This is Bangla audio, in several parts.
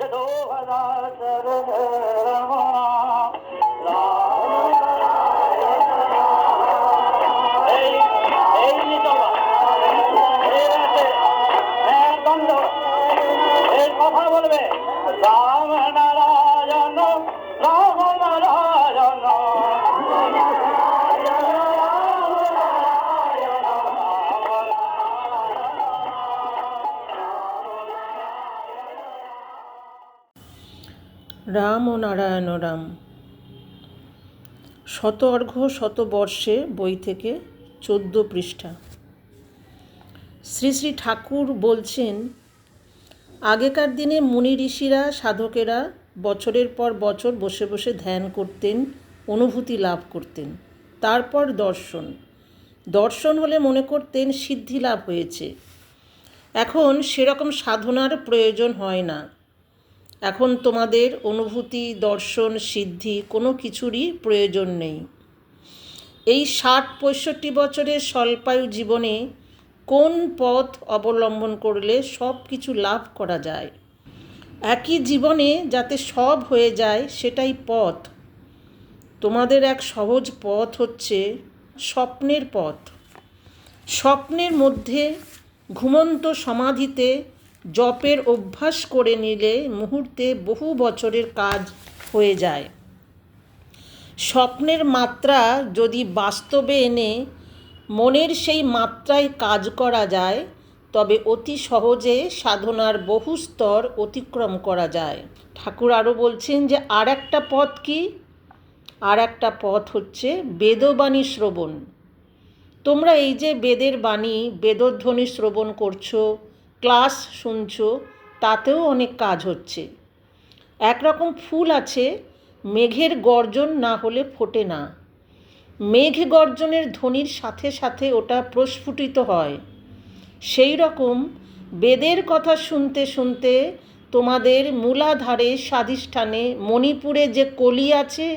এই রাম ও নারায়ণ রাম। শত অর্ঘ শত বর্ষে বই থেকে চোদ্দ পৃষ্ঠা। শ্রী শ্রী ঠাকুর বলছেন, আগেকার দিনে মুনি ঋষিরা, সাধকেরা বছরের পর বছর বসে বসে ধ্যান করতেন, অনুভূতি লাভ করতেন। তারপর দর্শন। দর্শন হলে মনে করতেন সিদ্ধি লাভ হয়েছে। এখন সেরকম সাধনার প্রয়োজন হয় না। এখন তোমাদের অনুভূতি, দর্শন, সিদ্ধি কোনো কিছুরই প্রয়োজন নেই। এই ষাট পঁয়ষট্টি বছরের স্বল্পায়ু জীবনে কোন পথ অবলম্বন করলে সব কিছু লাভ করা যায়? একই জীবনে যাতে সব হয়ে যায় সেটাই পথ। তোমাদের এক সহজ পথ হচ্ছে স্বপ্নের পথ। স্বপ্নের মধ্যে ঘুমন্ত সমাধিতে জপের অভ্যাস করে নিলে মুহূর্তে বহু বছরের কাজ হয়ে যায়। স্বপ্নের মাত্রা যদি বাস্তবে এনে মনের সেই মাত্রায় কাজ করা যায়, তবে অতি সহজে সাধনার বহু স্তর অতিক্রম করা যায়। ঠাকুর আরও বলছেন যে, আর একটা পথ কি? আর একটা পথ হচ্ছে বেদবাণী শ্রবণ। তোমরা এই যে বেদের বাণী, বেদধ্বনি শ্রবণ করছ ক্লাস শুনছো, তাতেও অনেক কাজ হচ্ছে। একরকম ফুল আছে, মেঘের গর্জন না হলে ফোটে না। মেঘ গর্জনের ধ্বনির সাথে সাথে ওটা প্রস্ফুটিত হয়। সেই রকম বেদের কথা শুনতে শুনতে তোমাদের মূলাধারে স্বাধিষ্ঠানে মণিপুরে যে কলি আছে,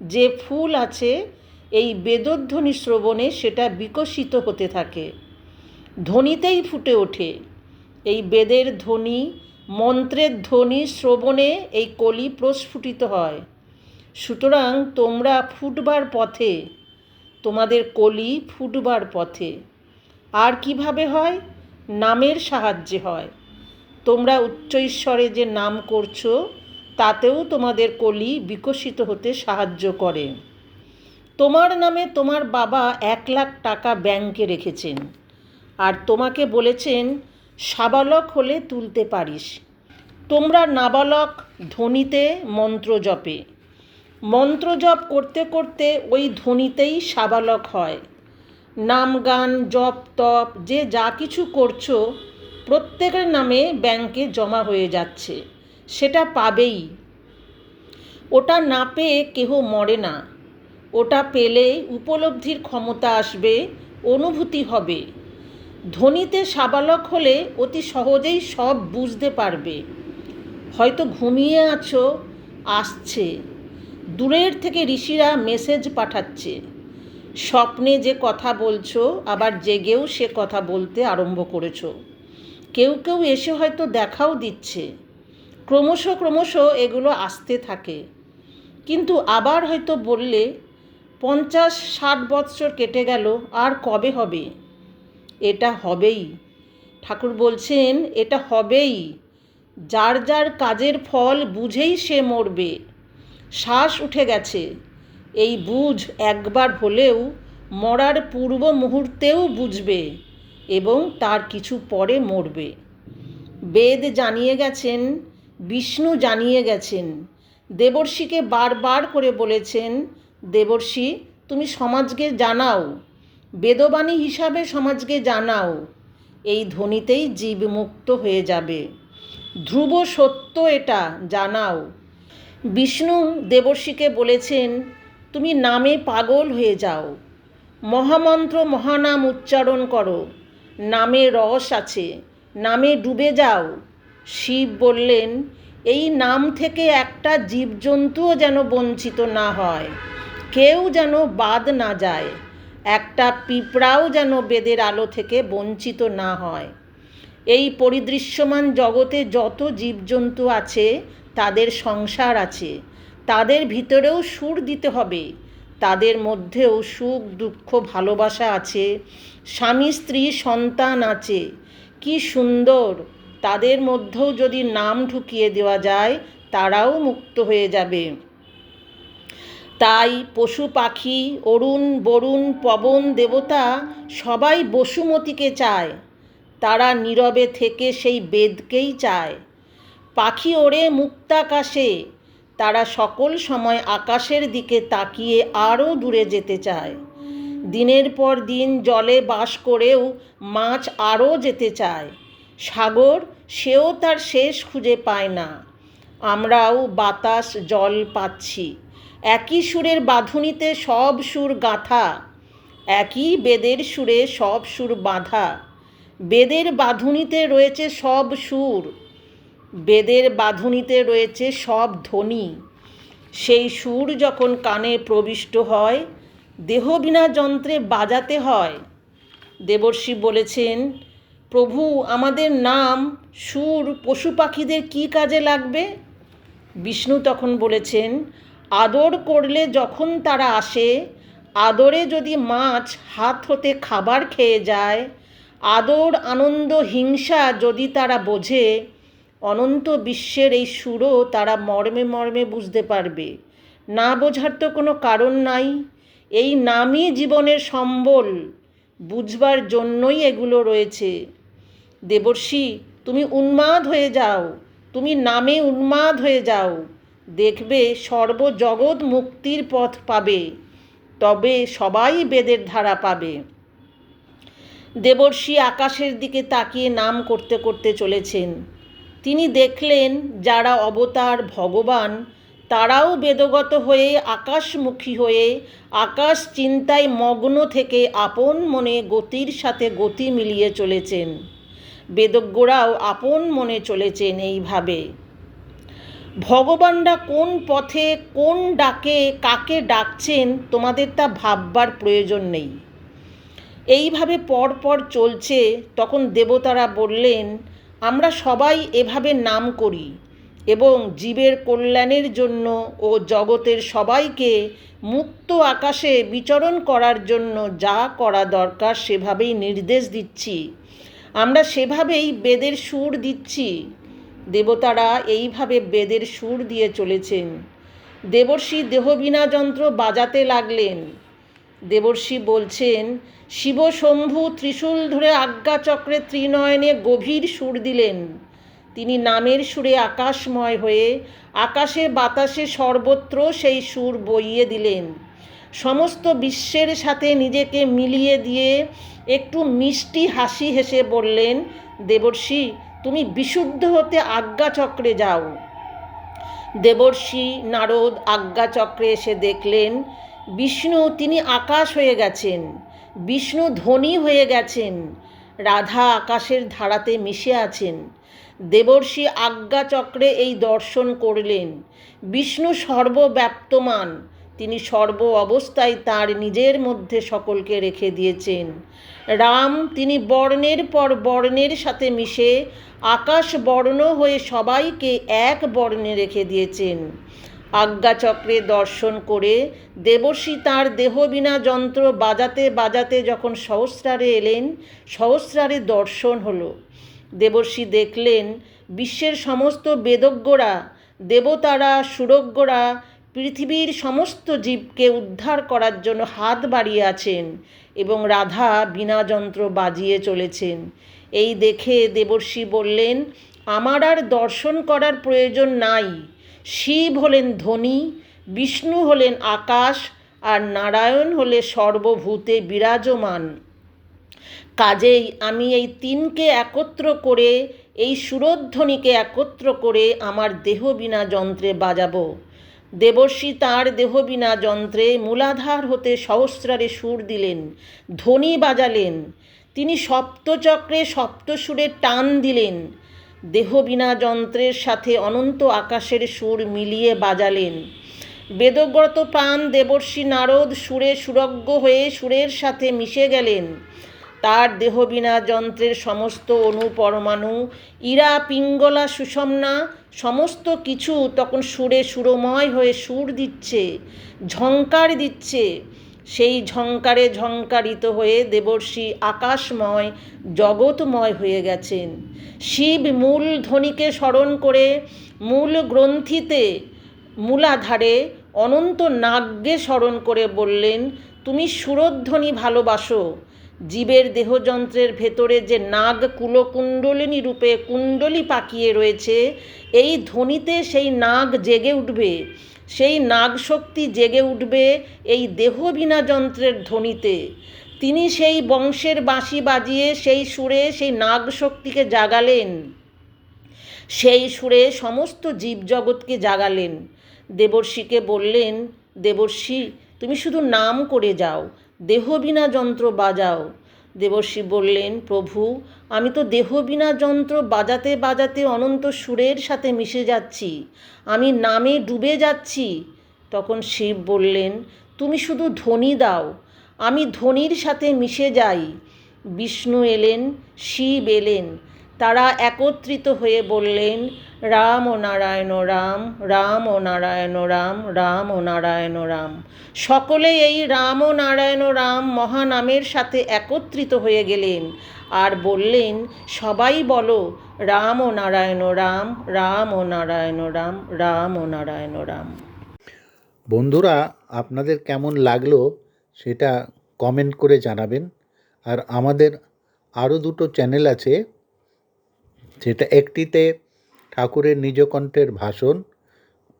যে ফুল আছে, এই বেদধ্বনি শ্রবণে সেটা বিকশিত হতে থাকে। ধ্বনিতেই ফুটে ওঠে। এই বেদের ধ্বনি, মন্ত্রের ধ্বনি শ্রবণে এই কলি প্রস্ফুটিত হয়। সুতরাং তোমরা ফুটবার পথে, তোমাদের কলি ফুটবার পথে। আর কীভাবে হয়? নামের সাহায্যে হয়। তোমরা উচ্চ ঈশ্বরে যে নাম করছ, তাতেও তোমাদের কলি বিকশিত হতে সাহায্য করে। তোমার নামে তোমার বাবা এক লাখ টাকা ব্যাংকে রেখেছেন। আর তোমাকে বলেছেন সাবালক হলে তুলতে পারিস। তোমরা নাবালক, ধ্বনিতে মন্ত্র জপে। মন্ত্র জপ করতে করতে ওই ধ্বনিতেই সাবালক হয়। নাম, গান, জপ, তপ, যে যা কিছু করছ, প্রত্যেকের নামে ব্যাংকে জমা হয়ে যাচ্ছে। সেটা পাবেই। ওটা না পেয়ে কেহ মরে না। ওটা পেলে উপলব্ধির ক্ষমতা আসবে, অনুভূতি হবে। ধ্বনিতে সাবালক হলে অতি সহজেই সব বুঝতে পারবে। হয়তো ঘুমিয়ে আছো, আসছে। দূরের থেকে ঋষিরা মেসেজ পাঠাচ্ছে। স্বপ্নে যে কথা বলছো, আবার জেগেও সে কথা বলতে আরম্ভ করেছ। কেউ কেউ এসে হয়তো দেখাও দিচ্ছে। ক্রমশ ক্রমশ এগুলো আসতে থাকে। কিন্তু আবার হয়তো বললে, পঞ্চাশ ষাট বৎসর কেটে গেল, আর কবে হবে? এটা হবেই। ঠাকুর বলছেন, এটা হবেই। যার যার কাজের ফল বুঝেই সে মরবে। শ্বাস উঠে গেছে। এই বুঝ একবার হলেও মরার পূর্ব মুহূর্তেও বুঝবে এবং তার কিছু পরে মরবে। বেদ জানিয়ে গেছেন, বিষ্ণু জানিয়ে গেছেন, দেবর্ষিকে বারবার করে বলেছেন, দেবর্ষি, তুমি সমাজকে জানাও। বেদবাণী হিসাবে সমাজকে জানাও, এই ধ্বনিতেই জীব মুক্ত হয়ে যাবে। ধ্রুব সত্য এটা, জানাও। বিষ্ণু দেবর্ষিকে বলেছেন, তুমি নামে পাগল হয়ে যাও। মহামন্ত্র মহানাম উচ্চারণ করো, নামে রস আছে, নামে ডুবে যাও। শিব বললেন, এই নাম থেকে একটা জীবজন্তুও যেন বঞ্চিত না হয়, কেউ যেন বাদ না যায়। একটা পিঁপড়াও যেন বেদের আলো থেকে বঞ্চিত না হয়। এই পরিদৃশ্যমান জগতে যত জীবজন্তু আছে, তাদের সংসার আছে। তাদের ভিতরেও সুর দিতে হবে। তাদের মধ্যেও সুখ, দুঃখ, ভালোবাসা আছে। স্বামী, স্ত্রী, সন্তান আছে। কি সুন্দর! তাদের মধ্যেও যদি নাম ঢুকিয়ে দেওয়া যায়, তারাও মুক্ত হয়ে যাবে। তাই পশু পাখি, অরুণ, বরুণ, পবন, দেবতা সবাই বসুমতীকে চায়। তারা নীরবে থেকে সেই বেদকেই চায়। পাখি ওড়ে মুক্তাকাশে। তারা সকল সময় আকাশের দিকে তাকিয়ে আরও দূরে যেতে চায়। দিনের পর দিন জলে বাস করেও মাছ আরও যেতে চায়। সাগর সেও তার শেষ খুঁজে পায় না। আমরাও বাতাস, জল পাচ্ছি। একই সুরের বাঁধুনিতে সব সুর গাঁথা, একই বেদের সুরে সব সুর বাঁধা, বেদের বাঁধুনিতে রয়েছে সব সুর, বেদের বাঁধুনিতে রয়েছে সব ধ্বনি। সেই সুর যখন কানে প্রবিষ্ট হয় দেহবিনা যন্ত্রে বাজাতে হয়। দেবর্ষি বলেছেন, প্রভু, আমাদের নাম, সুর, পশু পাখিদের কী কাজে লাগবে? বিষ্ণু তখন বলেছেন আদর করলে যখন তারা আসে, আদরে যদি মাছ হাত হতে খাবার খেয়ে যায়, আদর আনন্দ হিংসা যদি তারা বোঝে, অনন্ত বিশ্বের এই সুরও তারা মর্মে মর্মে বুঝতে পারবে। না বোঝার তো কোনো কারণ নাই। এই নামই জীবনের সম্বল। বুঝবার জন্যই এগুলো রয়েছে। দেবর্ষি, তুমি উন্মাদ হয়ে যাও। তুমি নামে উন্মাদ হয়ে যাও। দেখবে সর্বজগৎ মুক্তির পথ পাবে, তবে সবাই বেদের ধারা পাবে। দেবর্ষি আকাশের দিকে তাকিয়ে নাম করতে করতে চলেছেন। তিনি দেখলেন, যারা অবতার ভগবান, তারাও বেদগত হয়ে আকাশমুখী হয়ে আকাশ চিন্তায় মগ্ন থেকে আপন মনে গতির সাথে গতি মিলিয়ে চলেছেন। বেদজ্ঞরাও আপন মনে চলেছেন এইভাবে। ভগবানরা কোন পথে, কোন ডাকে, কাকে ডাকছেন, তোমাদের তা ভাববার প্রয়োজন নেই। এইভাবে পর পর চলছে, তখন দেবতারা বললেন, আমরা সবাই এভাবে নাম করি এবং জীবের কল্যাণের জন্য ও জগতের সবাইকে মুক্ত আকাশে বিচরণ করার জন্য যা করা দরকার সেভাবেই নির্দেশ দিচ্ছি। আমরা সেভাবেই বেদের সুর দিচ্ছি। দেবতারা এইভাবে বেদের সুর দিয়ে চলেছেন। দেবর্ষি দেহবিনা যন্ত্র বাজাতে লাগলেন। দেবর্ষি বলছেন শিবশম্ভু ত্রিশূল ধরে আজ্ঞাচক্রে ত্রিনয়নে গভীর সুর দিলেন। তিনি নামের সুরে আকাশময় হয়ে আকাশে বাতাসে সর্বত্র সেই সুর বইয়ে দিলেন। সমস্ত বিশ্বের সাথে নিজেকে মিলিয়ে দিয়ে একটু মিষ্টি হাসি হেসে বললেন, দেবর্ষি তুমি বিশুদ্ধ হতে আজ্ঞাচক্রে যাও। দেবর্ষি নারদ আজ্ঞাচক্রে এসে দেখলেন, বিষ্ণু তিনি আকাশ হয়ে গেছেন, বিষ্ণু ধ্বনি হয়ে গেছেন, রাধা আকাশের ধারাতে মিশে আছেন। দেবর্ষি আজ্ঞাচক্রে এই দর্শন করলেন, বিষ্ণু সর্বব্যাপ্তমান তিনি সর্ব অবস্থায় তার নিজের মধ্যে সকলকে রেখে দিয়েছেন। রাম তিনি বর্ণের পর বর্ণের সাথে মিশে আকাশ বর্ণ হয়ে সবাইকে এক বর্ণে রেখে দিয়েছেন। আজ্ঞাচক্রে দর্শন করে দেবর্ষি তাঁর দেহবিনা যন্ত্র বাজাতে বাজাতে যখন সহস্রারে এলেন, সহস্রারে দর্শন হলো। দেবর্ষি দেখলেন, বিশ্বের সমস্ত বেদজ্ঞরা, দেবতারা, সুরজ্ঞরা পৃথিবীর সমস্ত জীবকে উদ্ধার করার জন্য হাত বাড়িয়ে আছেন এবং রাধা বিনা যন্ত্র বাজিয়ে চলেছেন। এই দেখে দেবর্ষি বললেন, আমার আর দর্শন করার প্রয়োজন নাই। শিব হলেন ধনী, বিষ্ণু হলেন আকাশ, আর নারায়ণ হলে সর্বভূতে বিরাজমান। কাজেই আমি এই তিনকে একত্র করে, এই সুরধ্বনিকে একত্র করে আমার দেহ বিনা যন্ত্রে বাজাবো। দেবর্ষি তাঁর দেহ বিনা যন্ত্রে মূলাধার হতে সহস্রারে সুর দিলেন, ধ্বনি বাজালেন। তিনি সপ্তচক্রে সপ্তসুরে টান দিলেন। দেহ বিনা যন্ত্রের সাথে অনন্ত আকাশের সুর মিলিয়ে বাজালেন। বেদব্রত প্রাণ দেবর্ষি নারদ সুরে সুরজ্ঞ হয়ে সুরের সাথে মিশে গেলেন। তার দেহবিনা যন্ত্রের সমস্ত অণু পরমাণু ইরা, পিঙ্গলা, সুষমনা সমস্ত কিছু তখন সুরে সুরময় হয়ে সুর দিচ্ছে ঝঙ্কার দিচ্ছে। সেই ঝঙ্কারে ঝঙ্কারিত হয়ে দেবর্ষি আকাশময়, জগৎময় হয়ে গেছেন। শিব মূল ধ্বনিকে স্মরণ করে, মূল গ্রন্থিতে, মূলাধারে অনন্ত নাগকে স্মরণ করে বললেন, তুমি সুরধ্বনি ভালোবাসো জীবের দেহযন্ত্রের ভেতরে যে নাগ কুলকুণ্ডলিনী রূপে কুণ্ডলি পাকিয়ে রয়েছে, এই ধ্বনিতে সেই নাগ জেগে উঠবে, সেই নাগ শক্তি জেগে উঠবে এই দেহবিনা যন্ত্রের ধ্বনিতে। তিনি সেই বংশের বাঁশি বাজিয়ে সেই সুরে সেই নাগ শক্তিকে জাগালেন। সেই সুরে সমস্ত জীবজগৎকে জাগালেন। দেবর্ষিকে বললেন, দেবর্ষি, তুমি শুধু নাম করে যাও। দেহবিনা যন্ত্র বাজাও। দেবর্ষি বললেন, প্রভু, আমি তো দেহবিনা যন্ত্র বাজাতে বাজাতে অনন্ত সুরের সাথে মিশে যাচ্ছি। আমি নামে ডুবে যাচ্ছি। তখন শিব বললেন, তুমি শুধু ধ্বনি দাও, আমি ধ্বনির সাথে মিশে যাই। বিষ্ণু এলেন, শিব এলেন, তারা একত্রিত হয়ে বললেন রাম ও নারায়ণ রাম রাম ও নারায়ণ রাম রাম ও নারায়ণ রাম। সকলে এই রাম ও নারায়ণ রাম মহানামের সাথে একত্রিত হয়ে গেলেন আর বললেন, সবাই বলো, রাম ও নারায়ণ রাম রাম ও নারায়ণ রাম রাম ও নারায়ণ রাম। বন্ধুরা, আপনাদের কেমন লাগল সেটা কমেন্ট করে জানাবেন। আর আমাদের আরও দুটো চ্যানেল আছে, যেটা একটিতে ঠাকুরের নিজকণ্ঠের ভাষণ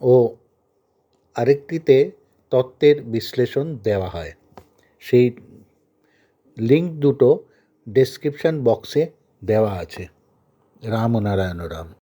ও আরেকটিতে তত্ত্বের বিশ্লেষণ দেওয়া হয়। সেই লিঙ্ক দুটো ডেসক্রিপশান বক্সে দেওয়া আছে। রাম ও নারায়ণ রাম।